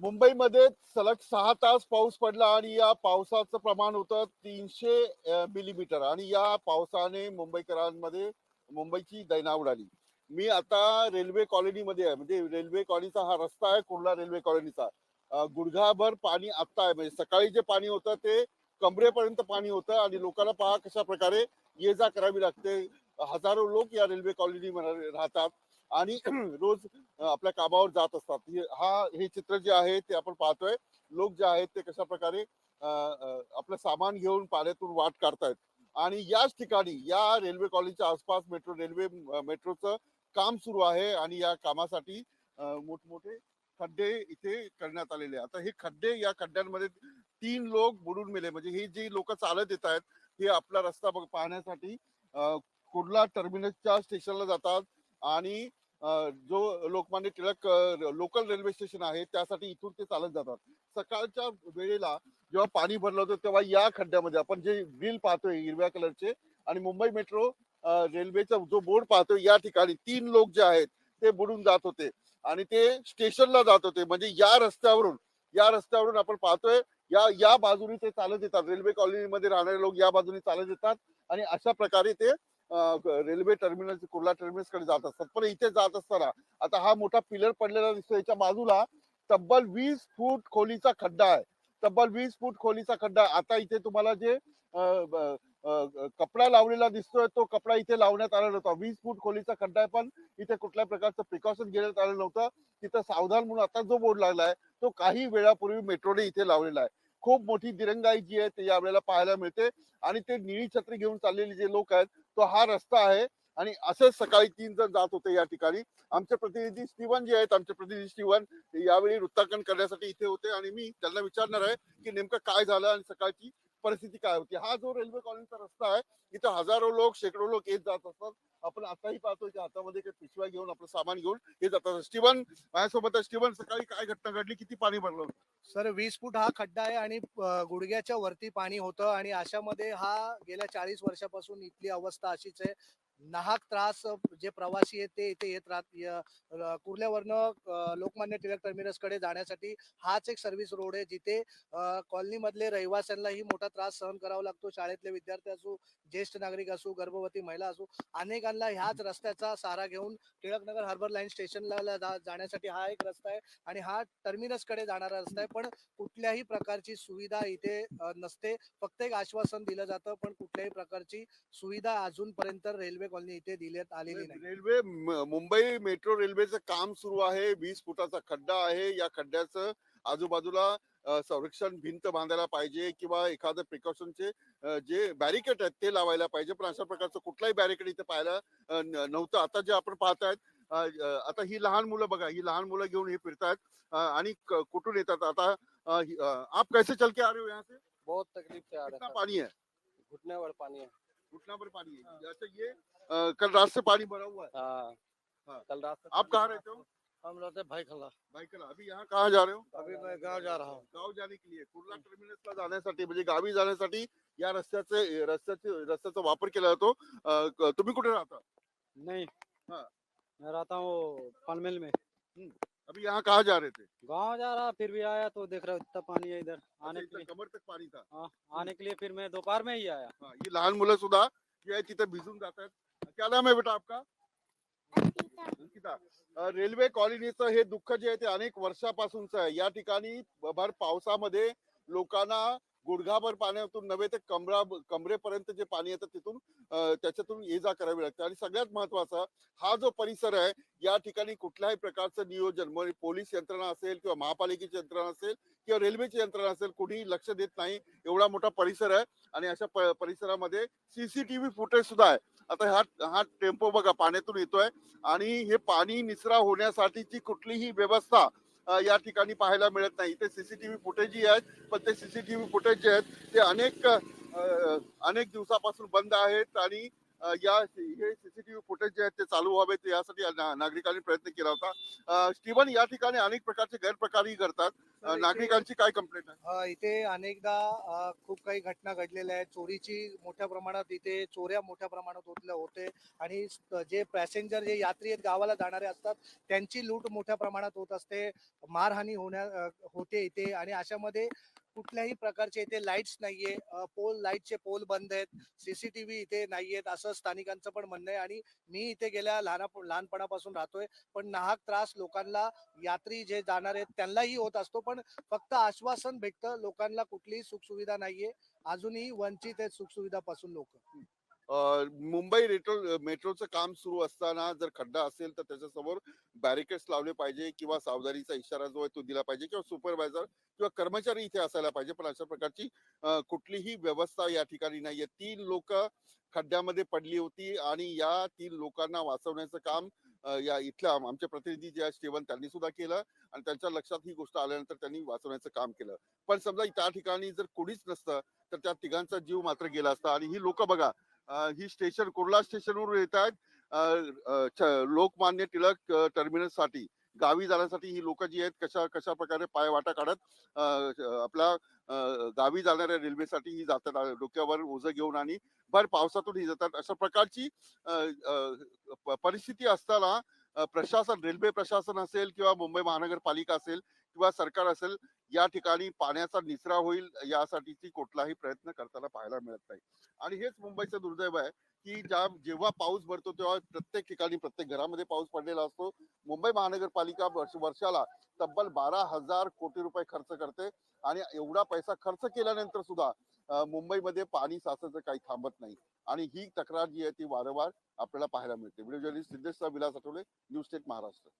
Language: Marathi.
मुंबईमध्ये सलग सहा तास पाऊस पडला आणि या पावसाचं प्रमाण होतं तीनशे मिलीमीटर आणि या पावसाने मुंबईकरांमध्ये मुंबईची दैना उडाली. मी आता रेल्वे कॉलनीमध्ये आहे. म्हणजे रेल्वे कॉलनीचा हा रस्ता आहे कुर्ला रेल्वे कॉलनीचा. गुडघाभर पाणी आत्ता आहे. म्हणजे सकाळी जे पाणी होतं ते कमरेपर्यंत पाणी होतं आणि लोकांना पहा कशा प्रकारे ये जा करावी लागते. हजारो लोक या रेल्वे कॉलनीमध्ये राहतात. आणि रोज आपल्या कामावर जात असतात. हे- हा हे चित्र जे आहे ते आपण पाहतोय. लोक जे आहेत ते कशा प्रकारे आपलं सामान घेऊन पाण्यातून वाट काढतायत. आणि याच ठिकाणी या रेल्वे कॉलनीच्या आसपास मेट्रो रेल्वे मेट्रोचं काम सुरू आहे आणि या कामासाठी मोठमोठे खड्डे इथे करण्यात आलेले आहे. आता हे खड्डे या खड्ड्यांमध्ये तीन लोक बुडून मेले. म्हणजे हे जे लोक चालत येत आहेत हे आपला रस्ता बघ पाहण्यासाठी कुर्ला टर्मिनसच्या स्टेशनला जातात. आणि जो Lokmanya Tilak local railway station आहे त्यासाठी इथून ते चालत जातात. सकाळच्या वेळेला जेव्हा पाणी भरलं होतं तेव्हा या खड्ड्यामध्ये आपण जे ग्रिल पाहतोय हिरव्या कलरचे आणि मुंबई मेट्रो रेल्वेचा जो बोर्ड पाहतोय या ठिकाणी तीन लोक जे आहेत ते बुडून जात होते. आणि ते स्टेशनला जात होते. म्हणजे या रस्त्यावरून या रस्त्यावरून आपण पाहतोय या या बाजूने ते चालत येतात. रेल्वे कॉलनीमध्ये राहणारे लोक या बाजूने चालत येतात. आणि अशा प्रकारे ते रेल्वे टर्मिनल कुर्ला टर्मिनसकडे जात असतात. पण इथे जात असताना आता हा मोठा पिलर पडलेला दिसतो याच्या बाजूला तब्बल वीस फूट खोलीचा खड्डा आहे. तब्बल वीस फूट खोलीचा खड्डा आता इथे तुम्हाला जे कपडा लावलेला दिसतोय तो कपडा इथे लावण्यात आला नव्हता. वीस फूट खोलीचा खड्डा आहे पण इथे कुठल्या प्रकारचं प्रिकॉशन घेण्यात आलं नव्हतं. तिथं सावधान म्हणून आता जो बोर्ड लागलाय तो काही वेळापूर्वी मेट्रोने इथे लावलेला आहे. खूप मोठी दिरंगाई जी आहे ते आपल्याला पाहायला मिळते. आणि ते निळी छत्री घेऊन चाललेले जे लोक आहेत तो हा रस्ता आहे. आणि असेच सकाळी तीन जण जात होते या ठिकाणी. आमचे प्रतिनिधी स्टीवन जे आहेत आमचे प्रतिनिधी स्टीवन यावेळी वृत्तांकन करण्यासाठी इथे होते. आणि मी त्यांना विचारणार आहे की नेमकं काय झालं आणि सकाळची परिस्थिती काय होती. हा जो रेल्वे कॉलनीचा रस्ता आहे इथं हजारो लोक शेकडो लोक येत जात असतात. आपण आताही पाहतोय की हातामध्ये काही पिशव्या घेऊन आपलं सामान घेऊन हे जातात. स्टीवन माझ्यासोबत स्टीवन सकाळी काय घटना घडली? किती पाणी भरलं होतं? सर वीस फूट हा खड्डा आहे आणि अ, गुडघ्याच्या वरती पाणी होतं आणि अशामध्ये हा गेल्या चाळीस वर्षापासून इथली अवस्था अशीच आहे. नाहक त्रास अ, जे प्रवासी आहेत ते इथे येत राहत य- अ, कुर्ल्यावरनं अ, लोकमान्य टिळक टर्मिनसकडे जाण्यासाठी हाच एक सर्व्हिस रोड आहे जिथे कॉलनी मधले रहिवाशांनाही मोठा त्रास सहन करावा लागतो. शाळेतले विद्यार्थी असो ज्येष्ठ नागरिक असो गर्भवती महिला असो अनेकांना ह्याच रस्त्याचा सारा घेऊन टिळकनगर हार्बर लाईन स्टेशनला जा- जाण्यासाठी हा एक रस्ता आहे आणि हा टर्मिनसकडे जाणारा रस्ता आहे. पण कुठल्याही प्रकारची सुविधा इथे नसते. फक्त एक आश्वासन दिलं जातं पण कुठल्याही प्रकारची सुविधा अजूनपर्यंत रेल्वे कॉलनी इथे दिल्यात आलेली नाही. रेल्वे मुंबई मेट्रो रेल्वेचं काम सुरू आहे. वीस फुटाचा खड्डा आहे. या खड्ड्याचं आजूबाजूला संरक्षण भिंत बांधायला पाहिजे किंवा एखादं प्रिकॉशनचे जे बॅरिकेड आहेत ते लावायला पाहिजे. पण अशा प्रकारचं कुठलाही बॅरिकेड इथे पाहायला नव्हतं. आता जे आपण पाहतायत आता ही लहान मुलं बघा ही लहान मुलं घेऊन हे फिरतायत आणि कुठून येतात? आता आप कैसे चल के आ रहे हो यहाँ से? बहुत तकलीफ से आ रहा है पानी है? घुटने भर पानी है। घुटना पर पानी है। जैसे ये कल रात से पानी भरा हुआ है। कल रात से आप कहाँ रहते हो। हम रहते भाई खला भाई कला अभी यहाँ कहाँ जा रहे हो? अभी मैं गाँव जा रहा हूँ। गाव जाने के लिए कुर्ला टर्मिनसला जाण्यासाठी म्हणजे गावी जाण्यासाठी या रस्त्याचे रस्त्याचे रस्त्याचा वापर केला जातो अं, क- तुम्ही कुठे राहता? नहीं। हाँ। मैं रहता हूँ पनमिल में। अभी यहाँ कहाँ जा रहे थे? गाँव जा रहा फिर भी आया तो देख रहा हूँ इतना पानी है इधर आने अच्छा, के लिए। कमर तक पाणी था? हाँ आने के लिए फिर मैं दोपहर में ही आया। हा, ही लहान मुलं सुद्धा जी आहे तिथे भिजून जात आहेत क्या नाम आहे बेटा आपका? अंकिता रेल्वे कॉलनीचं हे दुःख जे आहे ते अनेक वर्षापासूनच आहे. या ठिकाणी भर पावसामध्ये लोकांना गुडघाभर पाण्यातून नव्हे ते कमरा कमरेपर्यंत जे पाणी येतं तिथून त्याच्यातून ये जा करावी लागते. आणि सगळ्यात महत्त्वाचा हा जो परिसर आहे या ठिकाणी कुठल्याही प्रकारचं नियोजन म्हणजे पोलीस यंत्रणा असेल किंवा महापालिकेची यंत्रणा असेल किंवा रेल्वेची यंत्रणा असेल कुणीही लक्ष देत नाही. एवढा मोठा परिसर आहे. आणि अशा परिसरामध्ये सीसीटीव्ही फुटेज सुद्धा आहे. आता हा हा टेम्पो बघा पाण्यातून येतोय आणि हे पाणी निचरा होण्यासाठीची कुठलीही व्यवस्था या ठिकाणी पाहायला मिळत नाही. ते सीसीटीव्ही फुटेजही आहेत पण ते सीसीटीव्ही फुटेज जे आहेत ते अनेक अनेक दिवसापासून बंद आहेत आणि या हे सीसीटीव्ही फुटेज जे आहेत ते चालू व्हावेत. यासाठी नागरिकांनी प्रयत्न केला होता. स्टीवन या ठिकाणी अनेक प्रकारचे गैरप्रकारही करतात अ, नागरिकांची काय कंप्लेंट आहे? अ, इथे अनेकदा अ, खूप काही घटना घडलेल्या आहेत. चोरीची मोठ्या प्रमाणात इथे चोऱ्या मोठ्या प्रमाणात होतल्या होते. आणि स- जे पॅसेंजर जे यात्री आहेत गावाला जाणारे असतात त्यांची लूट मोठ्या प्रमाणात होत असते. मारहाणी होण्या अ, होते इथे. आणि अशामध्ये कुठल्याही प्रकारचे इथे लाईट्स नाहीये. पोल लाईटचे पोल बंद आहेत. सीसीटीव्ही इथे नाहीयेत असं स्थानिकांचं पण म्हणणं आहे. आणि मी इथे गेल्या लहान लहानपणापासून राहतोय. पण नाहक त्रास लोकांना यात्री जे जाणार आहेत त्यांनाही होत असतो. पण फक्त आश्वासन भेटतं लोकांना कुठलीही सुखसुविधा नाहीये. अजूनही वंचित आहेत सुखसुविधापासून लोक. मुंबई रेट्रो मेट्रोचं काम सुरू असताना जर खड्डा असेल तर त्याच्यासमोर बॅरिकेड्स लावले पाहिजे किंवा सावधानीचा इशारा जो आहे तो दिला पाहिजे किंवा सुपरवायझर किंवा कर्मचारी इथे असायला पाहिजे. पण अशा प्रकारची कुठलीही व्यवस्था या ठिकाणी नाहीये. तीन लोक खड्ड्यामध्ये पडली होती आणि या तीन लोकांना वाचवण्याचं काम या इथल्या आमचे प्रतिनिधी जे आहेत स्टेवन त्यांनी सुद्धा केलं आणि त्यांच्या लक्षात ही गोष्ट आल्यानंतर त्यांनी वाचवण्याचं काम केलं. पण समजा त्या ठिकाणी जर कोणीच नसतं तर त्या तिघांचा जीव मात्र गेला असता आणि ही लोक बघा ही स्टेशन कुर्ला स्टेशनवरून येत आहेत छ- लोकमान्य टिळक अ, टर्मिनससाठी गावी जाण्यासाठी ही लोक जी आहेत कशा कशा प्रकारे पायवाटा काढत आपल्या गावी जाणाऱ्या रेल्वेसाठी ही जातात डोक्यावर ओझं घेऊन आणि भर पावसातून ही जातात. अशा प्रकारची परिस्थिती असताना प्रशासन रेल्वे प्रशासन असेल किंवा मुंबई महानगरपालिका असेल किंवा सरकार असेल या ठिकाणी पाण्याचा निचरा होईल यासाठीची कुठलाही प्रयत्न करताना पाहायला मिळत नाही. आणि हेच मुंबईचं दुर्दैव आहे की ज्या जेव्हा पाऊस भरतो तेव्हा प्रत्येक ठिकाणी प्रत्येक घरामध्ये पाऊस पडलेला असतो. मुंबई महानगरपालिका वर्ष वर्षाला तब्बल बारा हजार कोटी रुपये खर्च करते आणि एवढा पैसा खर्च केल्यानंतर सुद्धा मुंबईमध्ये पाणी साचायचं काही थांबत नाही. आणि ही तक्रार जी आहे ती वारंवार आपल्याला पाहायला मिळते. Video journalist Siddhesh Vilas Athavale news state Maharashtra.